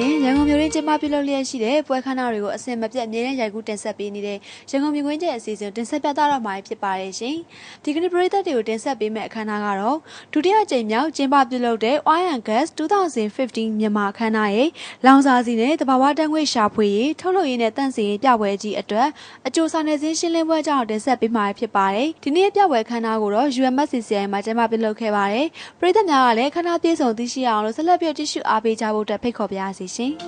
see. န်ကုန်မြို့ရင်းကျင်းပပြုလုပ်လျက်ရှိတဲ့ပွဲခန်းတော်တွေကိုအစင်မပြတ်အမြဲတမ်းရိုက်ကူးတင်ဆက်ပေးနေတဲ့ရန်ကုန်မြို့ကွင်းကျဲအစီအစဉ်တင်ဆက်ပြသတော့မှာဖြစ်ပါတယ်ရှင်ဒီကနေ့ပရိသတ်တွေကိုတင်ဆက်ပေးမယ့်အခမ်းအနားကတော့ဒုတိယကြိမ်မြောက်ကျင်းပပြုလုပ်တဲ့ Oil and Gas 2015မြန်မာအခမ်းအနားရဲ့လောင်စာစီနဲ့တဘာဝတန်းခွေရှာဖွေရေးထုတ်လုပ်ရေးနဲ့တန့်စင်ရေးပြပွဲကြီးအတွက်အကျိုးဆောင်နေခြင်းရှင်းလင်းပွဲကြောင့်တင်ဆက်ပေးမှာဖြစ်ပါတယ်ဒီနေ့ပြပွဲခမ်းနားကိုတော့ UMSCCI မှာကျင်းပပြုလုပ်ခဲ့ပါတယ်ပရိသတ်များကလည်းခမ်းနားပြေဆုံးသိရှိအောင်လို့ဆက်လက်ပြီးကြည့်ရှုအားပေးကြဖို့အတွက်ဖိတ်ခေါ်ပါရစေရှင်အခ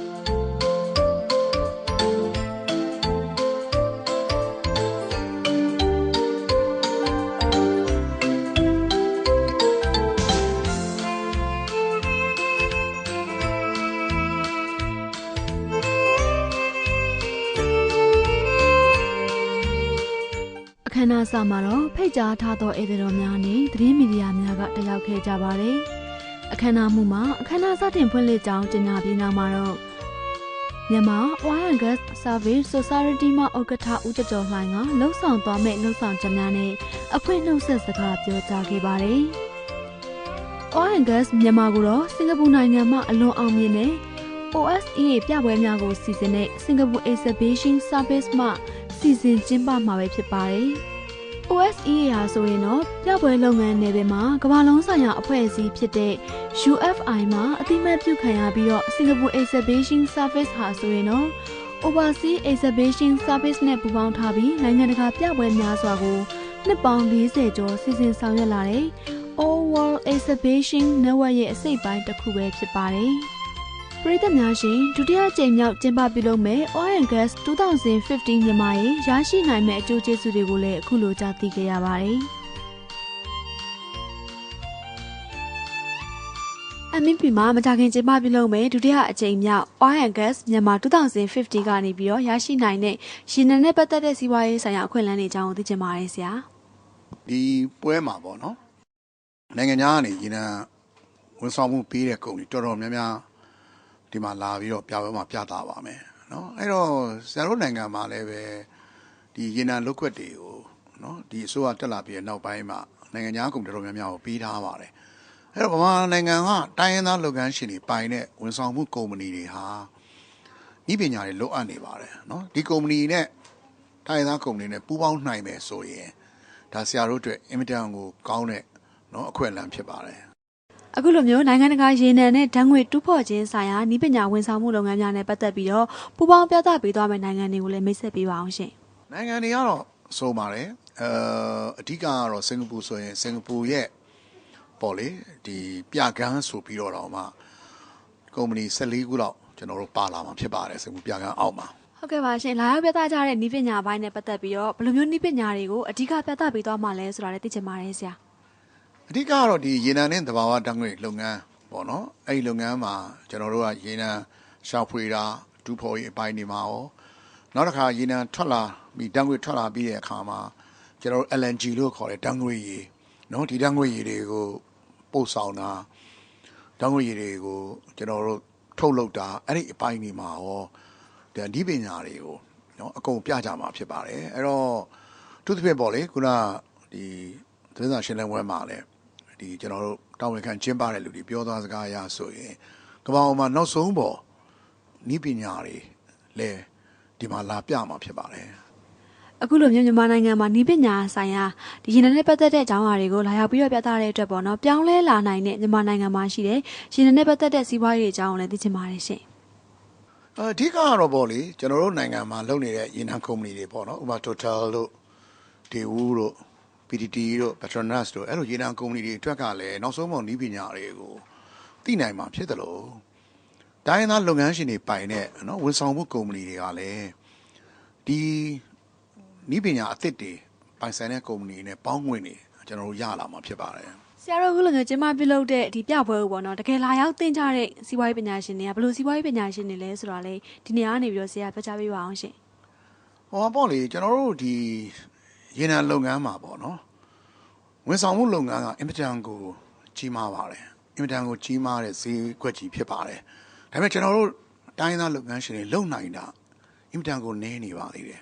မ်းအနားစမှာတော့ဖိတ်ကြားထားသောဧည့်သည်တော်များနဲ့သတင်းမီဒီယာများကတက်ရောက်ခဲ့ကြပါတယ်။ အခမ်းအနားမှုမှာအခမ်းအနားစတင်ဖွင့်လှစ်ကြောင်းကြေညာပြီးနောက်မှာတော့မြန်မာ Oil and Gas Service Society မှဥက္ကဋ္ဌဦးကျော်ကျော်လှိုင်ကလှုပ်ဆောင်သွားမဲ့လှုပ်ဆောင်ချက်များနဲ့အဖွင့်နှုတ်ဆက်စကားပြောကြားခဲ့ပါတယ်။ Oil and Gas မြန်မာကိုတော့စင်ကာပူနိုင်ငံမှအလွန်အောင်မြင်တဲ့ OSEA ပြပွဲများကိုစီစဉ်တဲ့ Singapore Exhibition Service မှစီစဉ်ကျင်းပမှာပဲဖြစ်ပါတယ်။ OSEA ဟာဆိုရင်တော့ပြပွဲလုပ်ငန်းနယ်ပယ်မှာကမ္ဘာလုံးဆိုင်ရာအဖွဲ့အစည်းဖြစ်တဲ့ UFI မှာအတိအမှတ်ပြုခံရပြီးတော့ Singapore Exhibition Service ဟာဆိုရင်တော့ Overseas Exhibition Service နဲ့ပူးပေါင်းထားပြီးနိုင်ငံတကာပြပွဲများစွာကိုနှစ်ပေါင်း40ကျော်စီစဉ်ဆောင်ရွက်လာတဲ့ All World Exhibition Network ရဲ့အစိတ်အပိုင်းတစ်ခုပဲဖြစ်ပါတယ်။ပရိသတ်များရှင်ဒုတိယကြိမ်မြောက်ကျင်းပပြုလုပ်မဲ့ Oil and Gas 2015မြန်မာရဲ့ရရှိနိုင်မဲ့အကျိုးကျေးဇူးတွေကိုလည်းအခုလိုကြားသိခဲ့ရပါတယ်။ MNP မှာမကြခင်ကျင်းပပြုလုပ်မဲ့ဒုတိယအကြိမ်မြောက် Oil and Gas မြန်မာ2015ကနေပြီးတော့ရရှိနိုင်တဲ့ရင်းနှံနဲ့ပတ်သက်တဲ့စီးပွားရေးဆိုင်ရာအခွင့်အလမ်းတွေအကြောင်းကိုသိချင်ပါတယ်ဆရာဒီပွဲမှာပေါ့နော်နိုင်ငံခြားကနေရင်းနှံဝန်ဆောင်မှုပေးတဲ့ကုန်တွေတော်တော်များများဒီမှာလာပြီးတော့ပြပွဲမှာပြသပါမယ်နော်အဲ့တော့ဆရာတို့နိုင်ငံမှာလည်းပဲဒီရင်းနှံလုတ်ခွက်တွေကိုနော်ဒီအစိုးရတက်လာပြီးတဲ့နောက်ပိုင်းမှာနိုင်ငံခြားကုန်တော်တော်များများကိုပေးထားပါတယ် အဲ့တော့ဗမာနိုင်ငံကတိုင်းရင်းသားလုပ်ငန်းရှင်တွေပိုင်တဲ့ဝန်ဆောင်မှုကုမ္ပဏီတွေဟာဤပညာတွေလိုအပ်နေပါတယ်နော်ဒီကုမ္ပဏီနဲ့တိုင်းရင်းသားကုမ္ပဏီနဲ့ပူးပေါင်းနိုင်မယ်ဆိုရင်ဒါဆရာတို့အတွက်အင်မတန်ကိုကောင်းတဲ့နော်အခွင့်အလမ်းဖြစ်ပါတယ်အခုလိုမျိုးနိုင်ငံတကာရေနံနဲ့ဓာတ်ငွေတူးဖော်ခြင်းဆိုင်ရာဤပညာဝန်ဆောင်မှုလုပ်ငန်းများနဲ့ပတ်သက်ပြီးတော့ပူးပေါင်းပြသပေးသွားမယ့်နိုင်ငံတွေကိုလည်းမိတ်ဆက်ပေးပါအောင်ရှင်နိုင်ငံတွေကတော့ဆိုပါတယ်အအဓိကကတော့စင်ကာပူဆိုရင်စင်ကာပူရဲ့ ပေါ့လေဒီပြကန်းဆိုပြီးတော့တော့မှကုမ္ပဏီ14ခုလောက်ကျွန်တော်တို့ပါလာမှာဖြစ်ပါတယ်စင်ကာပူပြကန်းအောက်မှာဟုတ်ကဲ့ပါရှင်လာရောက်ပြသကြတဲ့ဤပညာပိုင်းနဲ့ပတ်သက်ပြီးတော့ဘယ်လိုမျိုးဤပညာတွေကိုအဓိကပြသပေးသွားမှာလဲဆိုတာလည်းသိချင်ပါတယ်ဆရာအဓိကကတော့ဒီရေနံနဲ့သဘာဝဓာတ်ငွေလုပ်ငန်းပေါ့နော်အဲ့ဒီလုပ်ငန်းမှာကျွန်တော်တို့ကရေနံရှာဖွေတာဒူဖော်ရေးအပိုင်းတွေမှာရောနောက်တစ်ခါရေနံထွက်လာပြီးဓာတ်ငွေထွက်လာပြီးတဲ့အခါမှာကျွန်တော်တို့ LNG လို့ခေါ်တဲ့ဓာတ်ငွေရေနော်ဒီဓာတ်ငွေရေတွေကို ပို့ဆောင်တာဓာတ်ငွေရေတွေကိုကျွန်တော်တို့ထုတ်လုပ်တာအဲ့ဒီအပိုင်းတွေမှာရောဒီဒီပညာတွေကိုနော်အကုန်ပြကြမှာဖြစ်ပါတယ်အဲ့တော့သူသဖြင့်ပေါ့လေခုနဒီသတင်းစာရှင်းလင်းပွဲမှာလည်းဒီကျွန်တော်တို့တာဝန်ခံကျင်းပတဲ့လူတွေပြောသွားစကားအရဆိုရင်ကမ္ဘာပေါ်မှာနောက်ဆုံးပေါ်ဤပညာတွေလဲဒီမှာလာပြမှာဖြစ်ပါတယ် အခုလိုမျိုးမြန်မာနိုင်ငံမှာဤပညာဆိုင်ရာဒီရေနံနဲ့ပတ်သက်တဲ့အကြောင်းအရာတွေကိုလာရောက်ပြီးတော့ပြသတဲ့အတွက်ပေါ့နော်ပြောင်းလဲလာနိုင်တဲ့မြန်မာနိုင်ငံမှာရှိတဲ့ရေနံနဲ့ပတ်သက်တဲ့စီးပွားရေးအကြောင်းကိုလည်းသိချင်ပါတယ်ရှင်အဓိကကတော့ပေါ့လေကျွန်တော်တို့နိုင်ငံမှာလုပ်နေတဲ့ရေနံကုမ္ပဏီတွေပေါ့နော်ဥပမာ Total တို့ Daewoo တို့ PTT တို့ Petronas တို့အဲ့လိုရေနံကုမ္ပဏီတွေအတွက်ကလည်းနောက်ဆုံးပေါ်ဤပညာတွေကိုသိနိုင်မှာဖြစ်တယ်လို့တိုင်းရင်းသားလုပ်ငန်းရှင်တွေပိုင်တဲ့နော်ဝန်ဆောင်မှုကုမ္ပဏီတွေကလည်းဒီ ဤပညာအသစ်တွေပိုင်ဆိုင်တဲ့ကုမ္ပဏီနဲ့ပေါင်းဝင်နေကျွန်တော်တို့ရလာမှာဖြစ်ပါတယ်ဆရာတို့အခုလိုမျိုးကျင်းပပြုလုပ်တဲ့ဒီပြပွဲကိုပေါ့နော်တကယ်လာရောက်သင်ကြတဲ့စီးပွားရေးပညာရှင်တွေကဘယ်လိုစီးပွားရေးပညာရှင်တွေလဲဆိုတာလေဒီနေရာကနေပြီးတော့ဆရာပြောကြားပေးပါအောင်ရှင်ဟောပေါ့လေကျွန်တော်တို့ဒီရေနံလုပ်ငန်းမှာပေါ့နော်ဝန်ဆောင်မှုလုပ်ငန်းကအင်မတန်ကိုကြီးမားပါတယ်အင်မတန်ကိုကြီးမားတဲ့ဈေးကွက်ကြီးဖြစ်ပါတယ်ဒါပေမဲ့ကျွန်တော်တို့တိုင်းသားလုပ်ငန်းရှင်တွေလုံနိုင်တာအင်မတန်ကိုနည်းနေပါသေးတယ်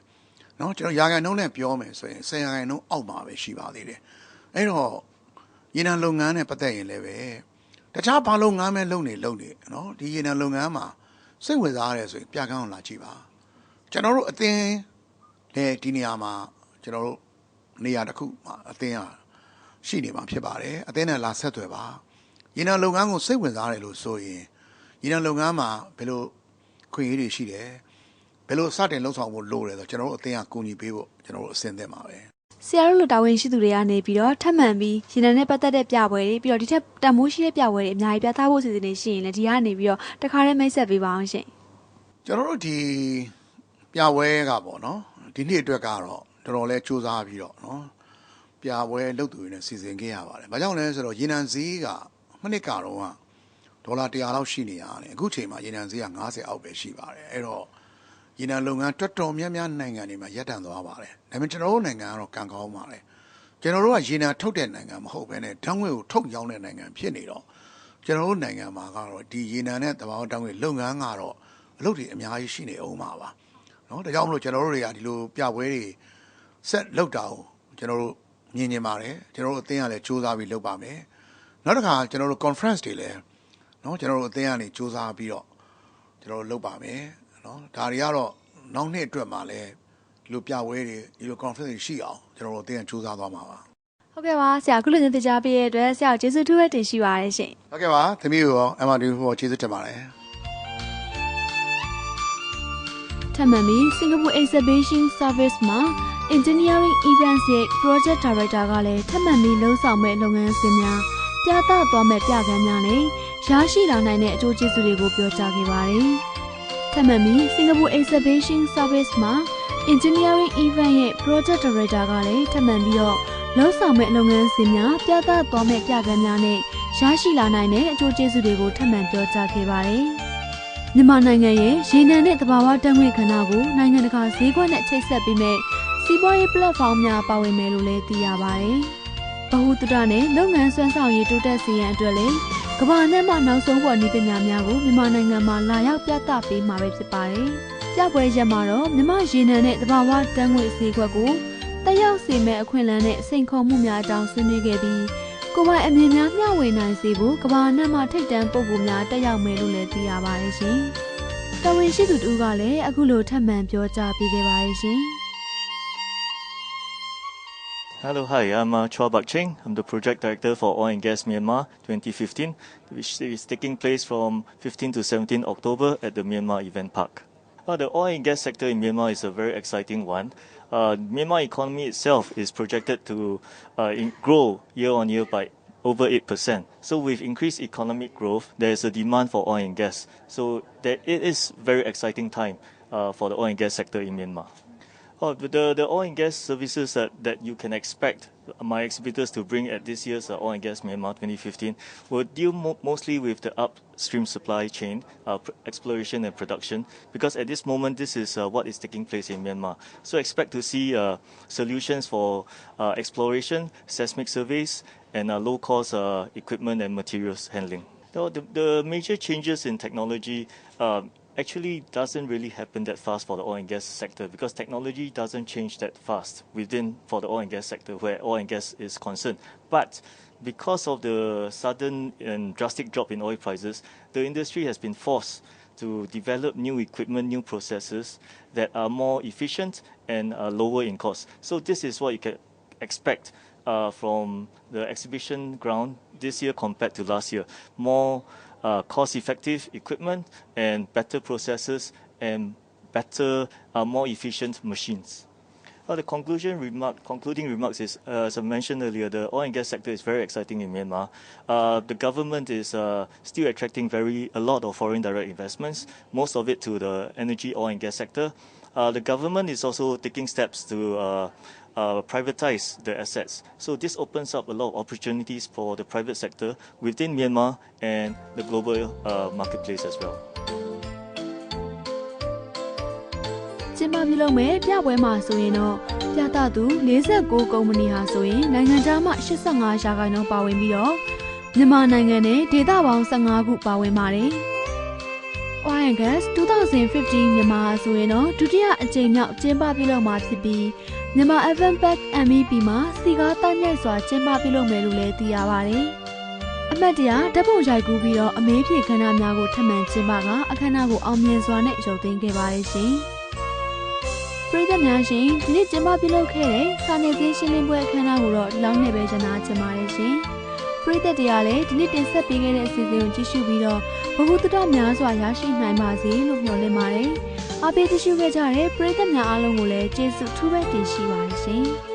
နော်ကျွန်တော်ရာဂန်နှုန်းနဲ့ပြောမယ်ဆိုရင်10ရာဂန်နှုန်းအောက်မှာပဲရှိပါသေးတယ်အဲ့တော့ရေနံလုပ်ငန်းနဲ့ပတ်သက်ရင်လည်းပဲတခြားဘာလုပ်ငန်းမဲ့လုပ်နေလုပ်နေနော်ဒီရေနံလုပ်ငန်းမှာစိတ်ဝင်စားရတယ်ဆိုရင်ပြကန်းအောင်လာကြည့်ပါကျွန်တော်တို့အသင်းလည်းဒီနေရာမှာကျွန်တော်တို့နေရာတစ်ခုမှာအသင်းဟာရှိနေမှာဖြစ်ပါတယ်အသင်းနဲ့လာဆက်သွယ်ပါရေနံလုပ်ငန်းကိုစိတ်ဝင်စားတယ်လို့ဆိုရင်ရေနံလုပ်ငန်းမှာဘယ်လိုခွင့်ရည်တွေရှိတယ် ဘယ်လိုစတင်လှုပ်ဆောင်ဖို့လိုတယ်ဆိုတော့ကျွန်တော်တို့အသင်းကကူညီပေးဖို့ကျွန်တော်တို့အဆင်သင့်ပါပဲဆရာတို့လိုတာဝန်ရှိသူတွေကနေပြီးတော့ထပ်မံပြီးရှင်နံနဲ့ပတ်သက်တဲ့ပြပွဲတွေပြီးတော့ဒီထက်တန်မိုးရှိတဲ့ပြပွဲတွေအများကြီးပြသဖို့စီစဉ်နေရှိရင်လည်းဒီကနေပြီးတော့တခါတည်းမိတ်ဆက်ပေးပါအောင်ရှင်ကျွန်တော်တို့ဒီပြပွဲကပေါ့နော်ဒီနေ့အတွက်ကတော့တော်တော်လေးစူးစမ်းပြီးတော့နော်ပြပွဲလုပ်သူတွေနဲ့စီစဉ်ခဲ့ရပါတယ်။ဘာကြောင့်လဲဆိုတော့ရေနံဈေးကမနစ်ကတော့ကဒေါ်လာ100လောက်ရှိနေရတယ်။အခုချိန်မှာရေနံဈေးက90အောက်ပဲရှိပါတယ်။အဲ့တော့ ရေနံလုပ်ငန်းတော်တော်များများနိုင်ငံတွေမှာရပ်တန့်သွားပါတယ်။ဒါပေမဲ့ကျွန်တော်တို့နိုင်ငံကတော့ကံကောင်းပါတယ်။ကျွန်တော်တို့ကရေနံထုတ်တဲ့နိုင်ငံမဟုတ်ဘဲနဲ့ဓာတ်ငွေကိုထုတ်ရောင်းတဲ့နိုင်ငံဖြစ်နေတော့ကျွန်တော်တို့နိုင်ငံမှာကတော့ဒီရေနံနဲ့တဘာဝဓာတ်ငွေလုပ်ငန်းကတော့အလုပ်တွေအများကြီးရှိနေအောင်ပါပါ။နော်ဒါကြောင့်မလို့ကျွန်တော်တို့တွေကဒီလိုပြပွဲတွေဆက်လုပ်တာကိုကျွန်တော်တို့မြင်နေပါတယ်ကျွန်တော်တို့အသင်းကလည်းစူးစမ်းပြီးလုပ်ပါမယ်။နောက်တစ်ခါကျွန်တော်တို့ conference တွေလည်းနော်ကျွန်တော်တို့အသင်းကနေစူးစမ်းပြီးတော့ကျွန်တော်တို့လုပ်ပါမယ် နော်ဒါတွေကတော့နောက်နှစ်အတွက်မှာလည်းဒီလိုပြပွဲတွေဒီလို conference တွေရှိအောင်ကျွန်တော်တို့အသင်းကစူးစမ်းသွားမှာပါဟုတ်ကဲ့ပါဆရာအခုလိုမျိုးတရားပေးရတဲ့အတွက်ဆရာကိုကျေးဇူးထူးပဲတင်ရှိပါတယ်ရှင်ဟုတ်ကဲ့ပါသမီးကိုရော MRD ဟိုကျေးဇူးတင်ပါတယ်ထပ်မံပြီး Singapore Exhibition Service မှာ Engineering Events ရဲ့ Project Director ကလည်းထပ်မံပြီးလှုံ့ဆော်မဲ့လုပ်ငန်းစဉ်များပြသသွားမဲ့ပြကမ်းများနဲ့ရရှိလာနိုင်တဲ့အကျိုးကျေးဇူးတွေကိုပြောကြားခဲ့ပါတယ်။ ထပ်မံပြီး Singapore Exhibition Service မှာ Engineering Event ရဲ့ Project Director ကလည်းထပ်မံပြီးတော့လှုံ့ဆော်မဲ့လုပ်ငန်းစဉ်များပြသသွားမဲ့ပြကမ်းများနဲ့ရရှိလာနိုင်တဲ့အကျိုးကျေးဇူးတွေကိုထပ်မံပြောကြားခဲ့ပါတယ်။မြန်မာနိုင်ငံရဲ့ရေနံနဲ့သဘာဝဓာတ်ငွေ့ခန္ဓာကိုနိုင်ငံတကာဈေးကွက်နဲ့ချိတ်ဆက်ပေးမဲ့စီးပွားရေး platform များပါဝင်မယ်လို့လည်းသိရပါတယ်။ဗဟုသုတနဲ့လုပ်ငန်းစွမ်းဆောင်ရည်တိုးတက်စေရန်အတွက်လည်း ကမ္ဘာနဲ့မှနောက်ဆုံးပေါ်နည်းပညာများကိုမြန်မာနိုင်ငံမှာလာရောက်ပြသပေးမှာပဲဖြစ်ပါတယ်။ကြပွဲရက်မှာတော့မြမရေနံနဲ့သဘာဝဓာတ်ငွေ့ဈေးကွက်ကိုတက်ရောက်စေမဲ့အခွင့်အလမ်းနဲ့စိန်ခေါ်မှုများအကြောင်းဆွေးနွေးခဲ့ပြီးကိုယ်ပိုင်အမြင်များမျှဝေနိုင်စေဖို့ကမ္ဘာနဲ့မှထိတ်တန့်ပုံပုံများတက်ရောက်မယ်လို့လည်းသိရပါတယ်ရှင်။တော်ဝင်ရှိသူတူကလည်းအခုလိုထပ်မံပြောကြားပေးခဲ့ပါတယ်ရှင်။ Hello, hi, I'm uh, Chua Bak Cheng. I'm the project director for Oil and Gas Myanmar 2015, which is taking place from 15 to 17 October at the Myanmar Event Park. Uh, the oil and gas sector in Myanmar is a very exciting one. Uh, Myanmar economy itself is projected to uh, in- grow year on year by over 8%. So with increased economic growth, there is a demand for oil and gas. So there, it is very exciting time uh, for the oil and gas sector in Myanmar. Oh, the, the oil and gas services that, that you can expect my exhibitors to bring at this year's uh, Oil and Gas Myanmar 2015 will deal mo- mostly with the upstream supply chain, uh, exploration and production, because at this moment this is uh, what is taking place in Myanmar. So expect to see uh, solutions for uh, exploration, seismic surveys, and uh, low-cost uh, equipment and materials handling. The, the major changes in technology um, actually doesn't really happen that fast for the oil and gas sector because technology doesn't change that fast within for the oil and gas sector where oil and gas is concerned. But because of the sudden and drastic drop in oil prices, the industry has been forced to develop new equipment, new processes that are more efficient and uh, lower in cost. So this is what you can expect uh, from the exhibition ground this year compared to last year. More uh, cost-effective equipment and better processes and better, uh, more efficient machines. Well, the conclusion remark, concluding remarks is, uh, as I mentioned earlier, the oil and gas sector is very exciting in Myanmar. Uh, the government is uh, still attracting very a lot of foreign direct investments, most of it to the energy, oil and gas sector. Uh, the government is also taking steps to uh, uh, privatize the assets. So this opens up a lot of opportunities for the private sector within Myanmar and the global uh, marketplace as well. ကျင်းပပြုလုပ်မဲ့ပြပွဲမှာဆိုရင်တော့ပြသသူ49ကုမ္ပဏီဟာဆိုရင်နိုင်ငံခြားမှ85ရာခိုင်နှုန်းပါဝင်ပြီးတော့မြန်မာနိုင်ငံနဲ့ဒေသပေါင်း15ခုပါဝင်ပါတယ်။ Oil and Gas 2015မြန်မာဟာဆိုရင်တော့ဒုတိယအကြိမ်မြောက်ကျင်းပပြုလုပ်မှာဖြစ်ပြီး မြန်မာ FM Pack MEP မှာစီကားတန်းမြိုက်စွာကျင်းပပြုလုပ်မယ်လို့လည်းသိရပါတယ်။အမတ်တရဓာတ်ပုံရိုက်ကူးပြီးတော့အမေးဖြေခန္ဓာများကိုထပ်မံကျင်းပကအခမ်းအနားကိုအောင်မြင်စွာနဲ့ရုပ်သိမ်းခဲ့ပါတယ်ရှင်ပရိသတ်များရှင်ဒီနေ့ကျင်းပပြုလုပ်ခဲ့တဲ့စာနယ်ဇင်းရှင်းလင်းပွဲအခမ်းအနားကိုတော့ဒီလောက်နဲ့ပဲကျင်းပချင်ပါတယ်ရှင်ပရိသတ်တရားလည်းဒီနေ့တင်ဆက်ပေးခဲ့တဲ့အစီအစဉ်ကိုကြည့်ရှုပြီးတော့ဘဝတတများစွာရရှိနိုင်ပါစေလို့မျှော်လင့်ပါတယ် အားပေးကြည့်ရှုခဲ့ကြတဲ့ပရိသတ်များအားလုံးကိုလည်းကျေးဇူးထူးပဲတင်ရှိပါတယ်ရှင်